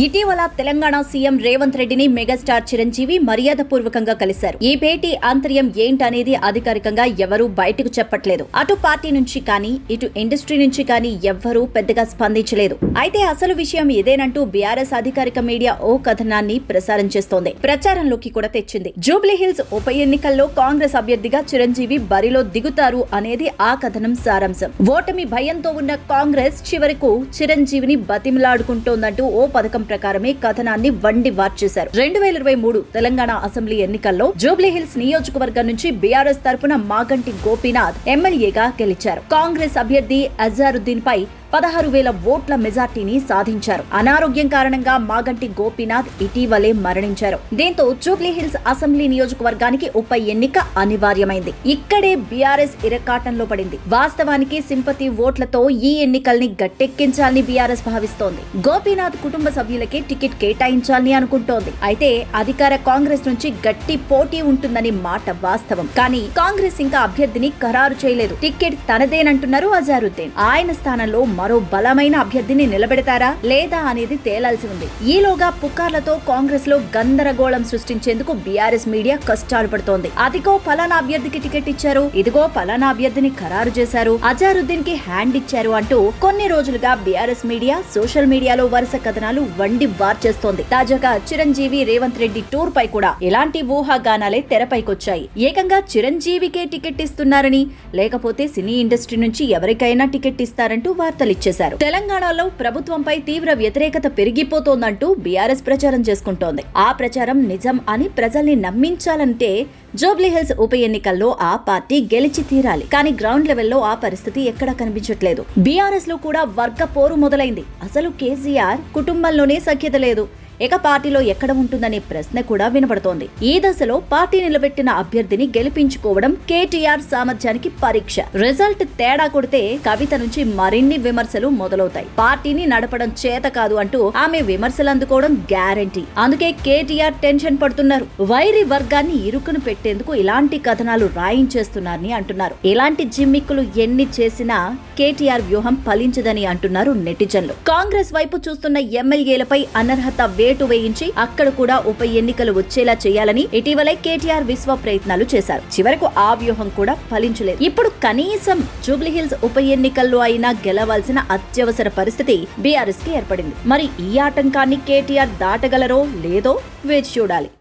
ఇటీవల తెలంగాణ సీఎం రేవంత్ రెడ్డిని మెగాస్టార్ చిరంజీవి మర్యాదపూర్వకంగా కలిశారు. ఈ భేటీ ఆంతర్యం ఏంటనేది అధికారికంగా ఎవరూ బయటకు చెప్పట్లేదు. అటు పార్టీ నుంచి కానీ ఇటు ఇండస్ట్రీ నుంచి కానీ ఎవ్వరూ పెద్దగా స్పందించలేదు. అయితే అసలు విషయం ఇదేనంటూ బీఆర్ఎస్ అధికారిక మీడియా ఓ కథనాన్ని ప్రసారం చేస్తోంది. ప్రచారంలోకి కూడా తెచ్చింది. జూబ్లీ హిల్స్ ఉప ఎన్నికల్లో కాంగ్రెస్ అభ్యర్థిగా చిరంజీవి బరిలో దిగుతారు అనేది ఆ కథనం సారాంశం. ఓటమి భయంతో ఉన్న కాంగ్రెస్ చివరకు చిరంజీవిని బతిమలాడుకుంటోందంటూ ఓ పథకం ప్రకారమే కథనాన్ని వండి వార్చేశారు రెండు వేల ఇరవై మూడు తెలంగాణ అసెంబ్లీ ఎన్నికల్లో జూబ్లీ హిల్స్ నియోజకవర్గం నుంచి బీఆర్ఎస్ తరపున మాగంటి గోపీనాథ్ ఎమ్మెల్యేగా గెలిచారు. కాంగ్రెస్ అభ్యర్థి అజారుద్దీన్ పై పదహారు వేల ఓట్ల మెజార్టీని సాధించారు. అనారోగ్యం కారణంగా మాగంటి గోపీనాథ్ ఇటీవలే మరణించారు. దీంతో జూబ్లీ హిల్స్ అసెంబ్లీ నియోజకవర్గానికి ఉప ఎన్నిక అనివార్యమైంది. ఇక్కడే బీఆర్ఎస్ ఇరకాటంలో పడింది. వాస్తవానికి సింపతి ఓట్లతో ఈ ఎన్నికల్ని గట్టెక్కించాలని బీఆర్ఎస్ భావిస్తోంది. గోపీనాథ్ కుటుంబ సభ్యులకే టికెట్ కేటాయించాలని అనుకుంటోంది. అయితే అధికార కాంగ్రెస్ నుంచి గట్టి పోటీ ఉంటుందని మాట వాస్తవం. కానీ కాంగ్రెస్ ఇంకా అభ్యర్థిని ఖరారు చేయలేదు. టికెట్ తనదేనంటున్నారు అజారుద్దీన్. ఆయన స్థానంలో మరో బలమైన అభ్యర్థిని నిలబెడతారా లేదా అనేది తేలాల్సి ఉంది. ఈలోగా పుకార్లతో కాంగ్రెస్లో గందరగోళం సృష్టించేందుకు బీఆర్ఎస్ మీడియా కష్టాలు పడుతోంది. అదిగో ఫలానా అభ్యర్థికి టికెట్ ఇచ్చారు. ఇదిగో ఫలానా అభ్యర్థిని ఖరారు చేశారు. అజారుద్దీన్కి హ్యాండ్ ఇచ్చారు అంటూ కొన్ని రోజులుగా బీఆర్ఎస్ మీడియా సోషల్ మీడియాలో వరుస కథనాలు వండి వార్ చేస్తోంది. తాజాగా చిరంజీవి రేవంత్ రెడ్డి టూర్ పై కూడా ఇలాంటి ఊహాగానాలే తెరపైకొచ్చాయి. ఏకంగా చిరంజీవికే టికెట్ ఇస్తున్నారని లేకపోతే సినీ ఇండస్ట్రీ నుంచి ఎవరికైనా టికెట్ ఇస్తారంటూ వార్తలు ఇచ్చేశారు. తెలంగాణలో ప్రభుత్వంపై తీవ్ర వ్యతిరేకత పెరిగిపోతోందంటూ బీఆర్ఎస్ ప్రచారం చేసుకుంటోంది. ఆ ప్రచారం నిజం అని ప్రజల్ని నమ్మించాలంటే జూబ్లీహిల్స్ ఉప ఎన్నికల్లో ఆ పార్టీ గెలిచి తీరాలి. కానీ గ్రౌండ్ లెవెల్లో ఆ పరిస్థితి ఎక్కడా కనిపించట్లేదు. బీఆర్ఎస్లో కూడా వర్గ పోరు మొదలైంది. అసలు కేసీఆర్ కుటుంబంలోనే సఖ్యత లేదు. ఇక పార్టీలో ఎక్కడ ఉంటుందనే ప్రశ్న కూడా వినపడుతోంది ఈ దశలో పార్టీ నిలబెట్టిన అభ్యర్థిని గెలిపించుకోవడం కేటీఆర్ సామర్థ్యానికి పరీక్ష. రిజల్ట్ తేడా కొడితే కవిత నుంచి మరిన్ని విమర్శలు మొదలవుతాయి. పార్టీని నడపడం చేత కాదు అంటూ ఆమె విమర్శలు అందుకోవడం గ్యారంటీ. అందుకే కేటీఆర్ టెన్షన్ పడుతున్నారు. వైరి వర్గాన్ని ఇరుకును పెట్టేందుకు ఇలాంటి కథనాలు రాయించేస్తున్నారని అంటున్నారు. ఇలాంటి జిమ్మిక్కులు ఎన్ని చేసినా కేటీఆర్ వ్యూహం ఫలించదని అంటున్నారు నెటిజన్లు. కాంగ్రెస్ వైపు చూస్తున్న ఎమ్మెల్యేలపై అనర్హత వేటు వేయించి అక్కడ కూడా ఉప ఎన్నికలు వచ్చేలా చేయాలని ఇటీవలే కేటీఆర్ విశ్వ ప్రయత్నాలు చేశారు. చివరకు ఆ వ్యూహం కూడా ఫలించలేదు. ఇప్పుడు కనీసం జూబ్లీహిల్స్ ఉప ఎన్నికల్లో అయినా గెలవాల్సిన అత్యవసర పరిస్థితి బీఆర్ఎస్కి ఏర్పడింది. మరి ఈ ఆటంకాన్ని కేటీఆర్ దాటగలరో లేదో వేచి చూడాలి.